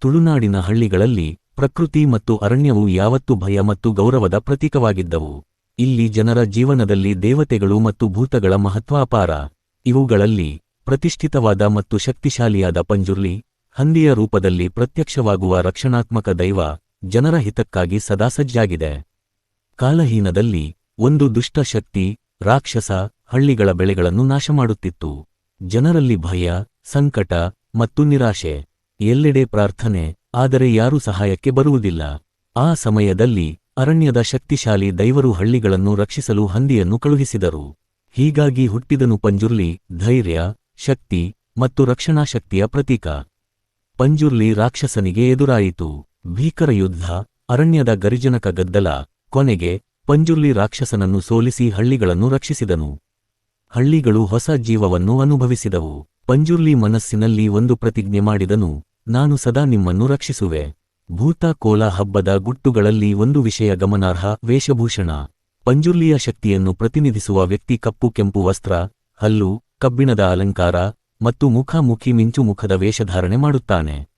ತುಳುನಾಡಿನ ಹಳ್ಳಿಗಳಲ್ಲಿ ಪ್ರಕೃತಿ ಮತ್ತು ಅರಣ್ಯವು ಯಾವತ್ತು ಭಯ ಮತ್ತು ಗೌರವದ ಪ್ರತೀಕವಾಗಿದ್ದವು. ಇಲ್ಲಿ ಜನರ ಜೀವನದಲ್ಲಿ ದೇವತೆಗಳು ಮತ್ತು ಭೂತಗಳ ಮಹತ್ವಾಪಾರ. ಇವುಗಳಲ್ಲಿ ಪ್ರತಿಷ್ಠಿತವಾದ ಮತ್ತು ಶಕ್ತಿಶಾಲಿಯಾದ ಪಂಜುರ್ಲಿ, ಹಂದಿಯ ರೂಪದಲ್ಲಿ ಪ್ರತ್ಯಕ್ಷವಾಗುವ ರಕ್ಷಣಾತ್ಮಕ ದೈವ, ಜನರ ಹಿತಕ್ಕಾಗಿ ಸದಾ ಸಜ್ಜಾಗಿದೆ. ಕಾಲಹೀನದಲ್ಲಿ ಒಂದು ದುಷ್ಟ ಶಕ್ತಿ, ರಾಕ್ಷಸ, ಹಳ್ಳಿಗಳ ಬೆಳೆಗಳನ್ನು ನಾಶಮಾಡುತ್ತಿತ್ತು. ಜನರಲ್ಲಿ ಭಯ, ಸಂಕಟ ಮತ್ತು ನಿರಾಶೆ. ಎಲ್ಲೆಡೆ ಪ್ರಾರ್ಥನೆ, ಆದರೆ ಯಾರೂ ಸಹಾಯಕ್ಕೆ ಬರುವುದಿಲ್ಲ. ಆ ಸಮಯದಲ್ಲಿ ಅರಣ್ಯದ ಶಕ್ತಿಶಾಲಿ ದೈವರು ಹಳ್ಳಿಗಳನ್ನು ರಕ್ಷಿಸಲು ಹಂದಿಯನ್ನು ಕಳುಹಿಸಿದರು. ಹೀಗಾಗಿ ಹುಟ್ಟಿದನು ಪಂಜುರ್ಲಿ, ಧೈರ್ಯ, ಶಕ್ತಿ ಮತ್ತು ರಕ್ಷಣಾ ಶಕ್ತಿಯ ಪ್ರತೀಕ. ಪಂಜುರ್ಲಿ ರಾಕ್ಷಸನಿಗೆ ಎದುರಾಯಿತು. ಭೀಕರ ಯುದ್ಧ, ಅರಣ್ಯದ ಗರಿಜನಕ ಗದ್ದಲ, ಕೊನೆಗೆ ಪಂಜುರ್ಲಿ ರಾಕ್ಷಸನನ್ನು ಸೋಲಿಸಿ ಹಳ್ಳಿಗಳನ್ನು ರಕ್ಷಿಸಿದನು. ಹಳ್ಳಿಗಳು ಹೊಸ ಜೀವವನ್ನು ಅನುಭವಿಸಿದವು. ಪಂಜುರ್ಲಿ ಮನಸ್ಸಿನಲ್ಲಿ ಒಂದು ಪ್ರತಿಜ್ಞೆ ಮಾಡಿದನು. ನಾನು ಸದಾ ನಿಮ್ಮನ್ನು ರಕ್ಷಿಸುವೆ. ಭೂತ ಕೋಲ ಹಬ್ಬದ ಗುಟ್ಟುಗಳಲ್ಲಿ ಒಂದು ವಿಷಯ ಗಮನಾರ್ಹ, ವೇಷಭೂಷಣ. ಪಂಜುರ್ಲಿಯ ಶಕ್ತಿಯನ್ನು ಪ್ರತಿನಿಧಿಸುವ ವ್ಯಕ್ತಿ ಕಪ್ಪು ಕೆಂಪು ವಸ್ತ್ರ, ಹಲ್ಲು, ಕಬ್ಬಿಣದ ಅಲಂಕಾರ ಮತ್ತು ಮುಖಾಮುಖಿ ಮಿಂಚು ಮುಖದ ವೇಷಧಾರಣೆ ಮಾಡುತ್ತಾನೆ.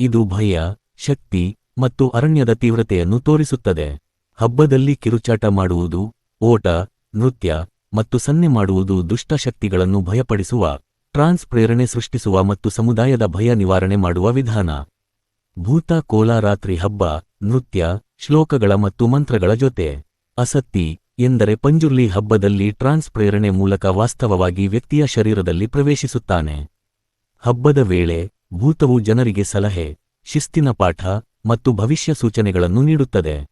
ಇದು ಭಯ, ಶಕ್ತಿ ಮತ್ತು ಅರಣ್ಯದ ತೀವ್ರತೆಯನ್ನು ತೋರಿಸುತ್ತದೆ. ಹಬ್ಬದಲ್ಲಿ ಕಿರುಚಾಟ ಮಾಡುವುದು, ಓಟ, ನೃತ್ಯ ಮತ್ತು ಸನ್ನೆ ಮಾಡುವುದು ದುಷ್ಟ ಶಕ್ತಿಗಳನ್ನು ಭಯಪಡಿಸುವ. ಟ್ರಾನ್ಸ್ ಪ್ರೇರಣೆ ಸೃಷ್ಟಿಸುವ ಮತ್ತು ಸಮುದಾಯದ ಭಯ ನಿವಾರಣೆ ಮಾಡುವ ವಿಧಾನ. ಭೂತ, ಕೋಲಾರಾತ್ರಿ ಹಬ್ಬ, ನೃತ್ಯ, ಶ್ಲೋಕಗಳ ಮತ್ತು ಮಂತ್ರಗಳ ಜೊತೆ. ಅಸತ್ತಿ ಎಂದರೆ ಪಂಜುರ್ಲಿ ಹಬ್ಬದಲ್ಲಿ ಟ್ರಾನ್ಸ್ ಪ್ರೇರಣೆ ಮೂಲಕ ವಾಸ್ತವವಾಗಿ ವ್ಯಕ್ತಿಯ ಶರೀರದಲ್ಲಿ ಪ್ರವೇಶಿಸುತ್ತಾನೆ. ಹಬ್ಬದ ವೇಳೆ ಭೂತವು ಜನರಿಗೆ ಸಲಹೆ, ಶಿಸ್ತಿನ ಪಾಠ ಮತ್ತು ಭವಿಷ್ಯ ಸೂಚನೆಗಳನ್ನು ನೀಡುತ್ತದೆ.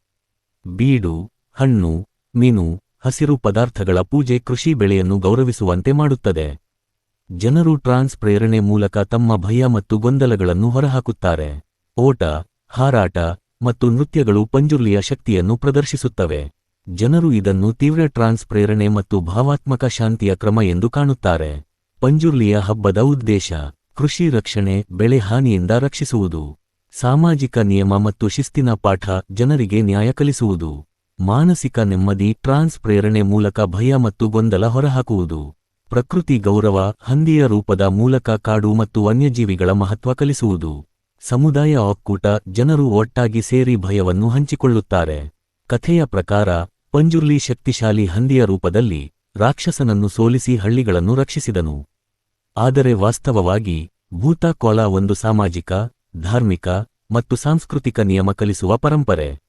ಬೀಡು, ಹಣ್ಣು, ಮೀನು, ಹಸಿರು ಪದಾರ್ಥಗಳ ಪೂಜೆ ಕೃಷಿ ಬೆಳೆಯನ್ನು ಗೌರವಿಸುವಂತೆ ಮಾಡುತ್ತದೆ. ಜನರು ಟ್ರಾನ್ಸ್ ಪ್ರೇರಣೆ ಮೂಲಕ ತಮ್ಮ ಭಯ ಮತ್ತು ಗೊಂದಲಗಳನ್ನು ಹೊರಹಾಕುತ್ತಾರೆ. ಓಟ, ಹಾರಾಟ ಮತ್ತು ನೃತ್ಯಗಳು ಪಂಜುರ್ಲಿಯ ಶಕ್ತಿಯನ್ನು ಪ್ರದರ್ಶಿಸುತ್ತವೆ. ಜನರು ಇದನ್ನು ತೀವ್ರ ಟ್ರಾನ್ಸ್ ಪ್ರೇರಣೆ ಮತ್ತು ಭಾವಾತ್ಮಕ ಶಾಂತಿಯ ಕ್ರಮ ಎಂದು ಕಾಣುತ್ತಾರೆ. ಪಂಜುರ್ಲಿಯ ಹಬ್ಬದ ಉದ್ದೇಶ, ಕೃಷಿ ರಕ್ಷಣೆ, ಬೆಳೆ ಹಾನಿಯಿಂದ ರಕ್ಷಿಸುವುದು. ಸಾಮಾಜಿಕ ನಿಯಮ ಮತ್ತು ಶಿಸ್ತಿನ ಪಾಠ ಜನರಿಗೆ ನ್ಯಾಯ ಕಲಿಸುವುದು. ಮಾನಸಿಕ ನೆಮ್ಮದಿ ಟ್ರಾನ್ಸ್ ಪ್ರೇರಣೆ ಮೂಲಕ ಭಯ ಮತ್ತು ಗೊಂದಲ ಹೊರಹಾಕುವುದು. ಪ್ರಕೃತಿ ಗೌರವ ಹಂದಿಯ ರೂಪದ ಮೂಲಕ ಕಾಡು ಮತ್ತು ವನ್ಯಜೀವಿಗಳ ಮಹತ್ವ ಕಲಿಸುವುದು. ಸಮುದಾಯ ಒಕ್ಕೂಟ ಜನರು ಒಟ್ಟಾಗಿ ಸೇರಿ ಭಯವನ್ನು ಹಂಚಿಕೊಳ್ಳುತ್ತಾರೆ. ಕಥೆಯ ಪ್ರಕಾರ, ಪಂಜುರ್ಲಿ ಶಕ್ತಿಶಾಲಿ ಹಂದಿಯ ರೂಪದಲ್ಲಿ ರಾಕ್ಷಸನನ್ನು ಸೋಲಿಸಿ ಹಳ್ಳಿಗಳನ್ನು ರಕ್ಷಿಸಿದನು. ಆದರೆ ವಾಸ್ತವವಾಗಿ, ಭೂತಕೋಲ ಒಂದು ಸಾಮಾಜಿಕ, ಧಾರ್ಮಿಕ ಮತ್ತು ಸಾಂಸ್ಕೃತಿಕ ನಿಯಮ ಕಲಿಸುವ ಪರಂಪರೆ.